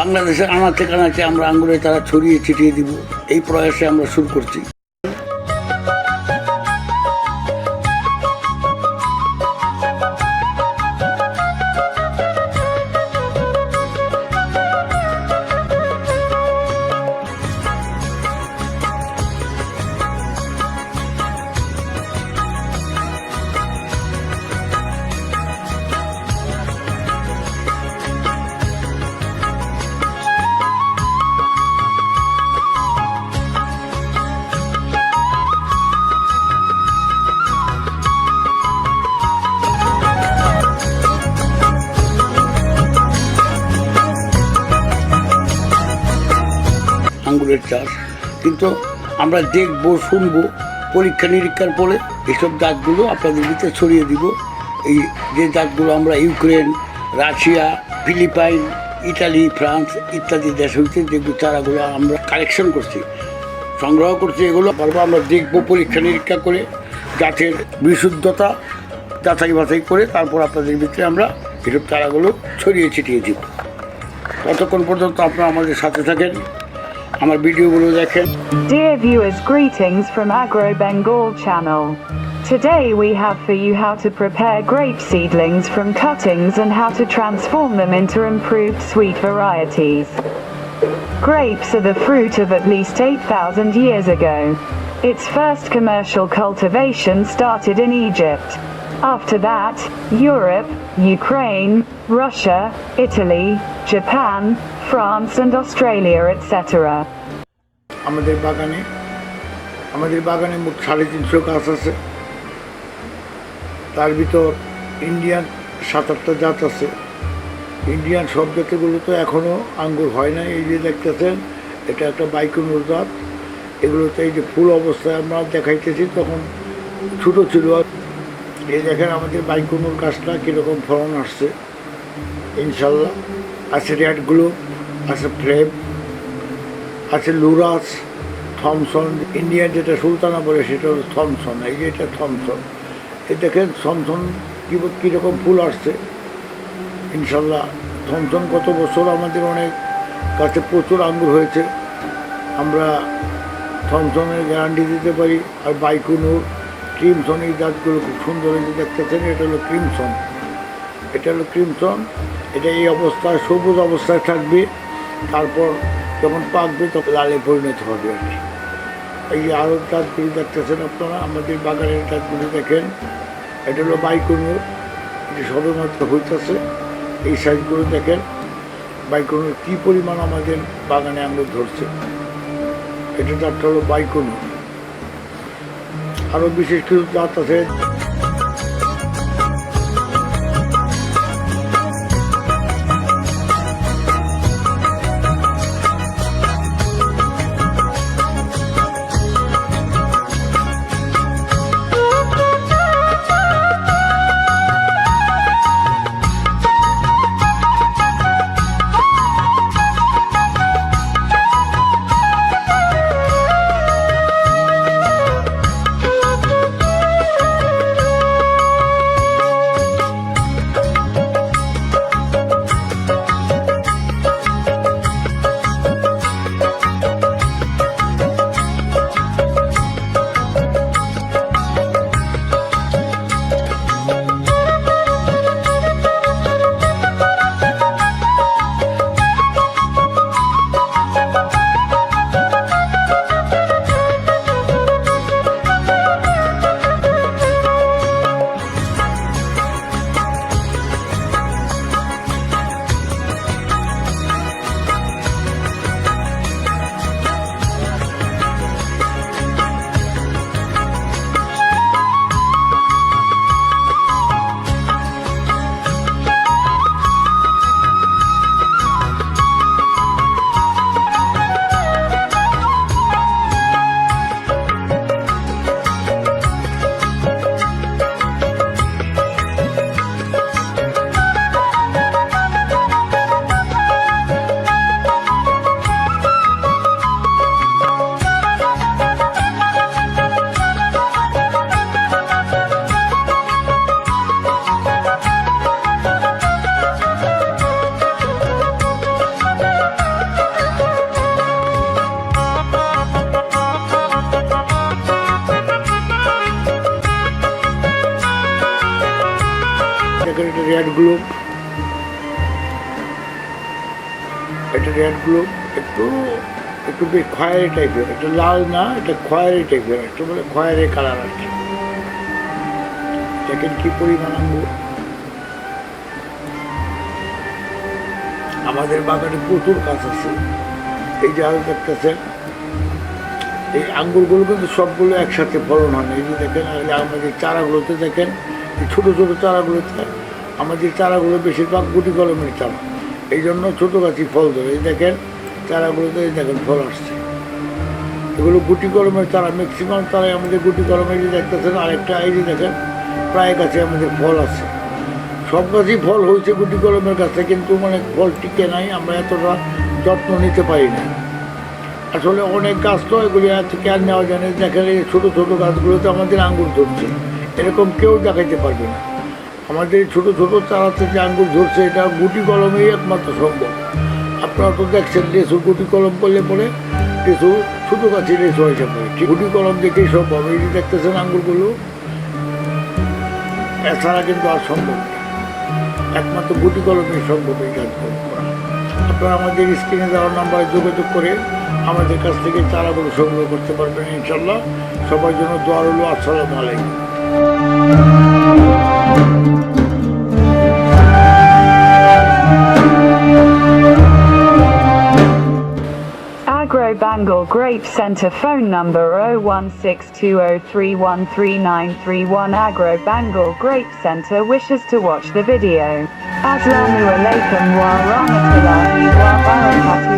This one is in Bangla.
বাংলাদেশের আনাচে কানাচে আমরা আঙ্গুরে তারা ছড়িয়ে ছিটিয়ে দিব। এই প্রয়াসে আমরা শুরু করছি। আঙ্গুরের চাষ। কিন্তু আমরা দেখব, শুনব, পরীক্ষা নিরীক্ষার পরে এসব জাতগুলো আপনাদের ভিতরে ছড়িয়ে দিব। এই যে জাতগুলো আমরা Ukraine, Russia, Philippine Italy France ইত্যাদি দেশ হইতে যেগুলো চারাগুলো আমরা কালেকশন করছি, সংগ্রহ করছি, এগুলো পারব আমরা দেখব, পরীক্ষা নিরীক্ষা করে গাছের বিশুদ্ধতা যাচাই বাছাই করে তারপর আপনাদের ভিতরে আমরা এসব চারাগুলো ছড়িয়ে ছিটিয়ে দিব। ততক্ষণ পর্যন্ত আপনারা আমাদের সাথে থাকেন। আমার ভিডিওগুলো দেখেন Dear viewers, greetings from Agro Bengal channel. Today we have for you how to prepare grape seedlings from cuttings and how to transform them into improved sweet varieties. Grapes are the fruit of at least 8,000 years ago. Its first commercial cultivation started in Egypt. After that, Europe, Ukraine, Russia, Italy, Japan, France and Australia etc. আমাদের বাগানে আমাদের বাগানে মোট সাড়ে তিনশো গাছ আছে। তার ভিতর ইন্ডিয়ান সাত আটটা জাত আছে। ইন্ডিয়ান সব জাতিগুলো তো এখনও আঙ্গুর হয় না এই যে দেখতেছেন এটা একটা বাইকুনুর জাত। এগুলোতে এই যে ফুল অবস্থায় আমরা দেখাইতেছি তখন ছোটো ছিল। এই দেখেন আমাদের বাইকুনুর গাছটা কীরকম ফলন আসছে। ইনশাল্লাহ। আছে রেডগুলো আছে ফ্লেম আছে লুরাস, থমসন। ইন্ডিয়ান যেটা সুলতানা বলে সেটা হলো থমসন। এই যে এটা থমসন। এ দেখেন থমসন কী কীরকম ফুল আসছে। ইনশাল্লাহ। থমসন গত বছর আমাদের অনেক গাছে প্রচুর আঙ্গুর হয়েছে। আমরা থমসনের গ্যারান্টি দিতে পারি। আর বাইকুনুর ক্রিমসন, এই জাতগুলো খুব সুন্দর হয়েছে, দেখতেছেন? এটা হলো ক্রিমসন। এটা হলো ক্রিমসন। এটা এই অবস্থায়, সবুজ অবস্থায় থাকবে। তারপর যখন পাকবে, তখন লালে পরিণত হবে আর কি। এই আরও গাছগুলি দেখতেছেন আপনারা? আমাদের বাগানের গাছগুলি দেখেন। এটা হলো বাইকুনুর। এটি সবেমাত্র হইতেছে। এই সাইজগুলো দেখেন। বাইকুনুর কী পরিমাণ আমাদের বাগানে আঙুর ধরছে। এটা জাতটা হলো বাইকুনুর। আরও বিশেষ কিছু জাত আছে। দেখেন এটা রেড গ্লোব এটা রেড গ্লোব একটু একটু বেশ খয়েরি টাইপের এটা লাল না? এটা খয়েরি টাইপের একটু বলে খয়েরি কালার আছে দেখেন কি পরিমাণ আঙ্গুর। আমাদের বাগানে প্রচুর গাছ আছে। এই যে আরও দেখতেছেন, এই আঙ্গুরগুলো কিন্তু সবগুলো একসাথে ফলন হয় না। এই যে দেখেন আমাদের চারাগুলোতে দেখেন ছোটো ছোটো চারাগুলোতে আমাদের চারাগুলো বেশিরভাগ গুটি কলমের চারা। এই জন্য ছোটো গাছই ফল ধরে। এই দেখেন, চারাগুলোতে এই দেখেন ফল আসছে। এগুলো গুটি কলমের চারা। ম্যাক্সিমাম চারাই আমাদের গুটি কলমের যে দেখতেছেন, আরেকটা এই যে দেখেন, প্রায় গাছে আমাদের ফল আছে। সব গাছই ফল হয়েছে গুটি কলমের গাছে, কিন্তু মানে ফল টিকে নাই। আমরা এতটা যত্ন নিতে পারি না আসলে অনেক গাছ তো এগুলি এত কেয়ার নেওয়া যায় না। দেখেন এই ছোটো ছোটো গাছগুলোতে আমাদের আঙ্গুর ধরছে। এরকম কেউ দেখাইতে পারবে না। আমাদের ছোটো ছোটো থেকে যে আঙ্গুর ধরছে, এটা গুটি কলমেই একমাত্র সম্ভব। আপনারা তো দেখছেন, লেসু গুটি কলম করলে পরে লেসু ছোটো গাছে লেসু হয়েছে ঠিক গুটি কলম দেখেই সম্ভব এই যে দেখতেছেন আঙ্গুরগুলো। এছাড়া কিন্তু আর সম্ভব একমাত্র গুটি কলমেই সম্ভব এই গাছগুলো করা। আপনারা আমাদের স্ক্রিনে দেওয়ার নাম্বারে যোগাযোগ করে আমাদের কাছ থেকে চারাগুলো সংগ্রহ করতে পারবেন, ইনশাল্লাহ। সবার জন্য দোয়া রইল, আসসালামু আলাইকুম। Agro Bengal Grape Centre phone number 01620313931 Agro Bengal Grape Centre wishes to watch the video. Aslamu alaikum wa rahmatullahi wa barakatuhu.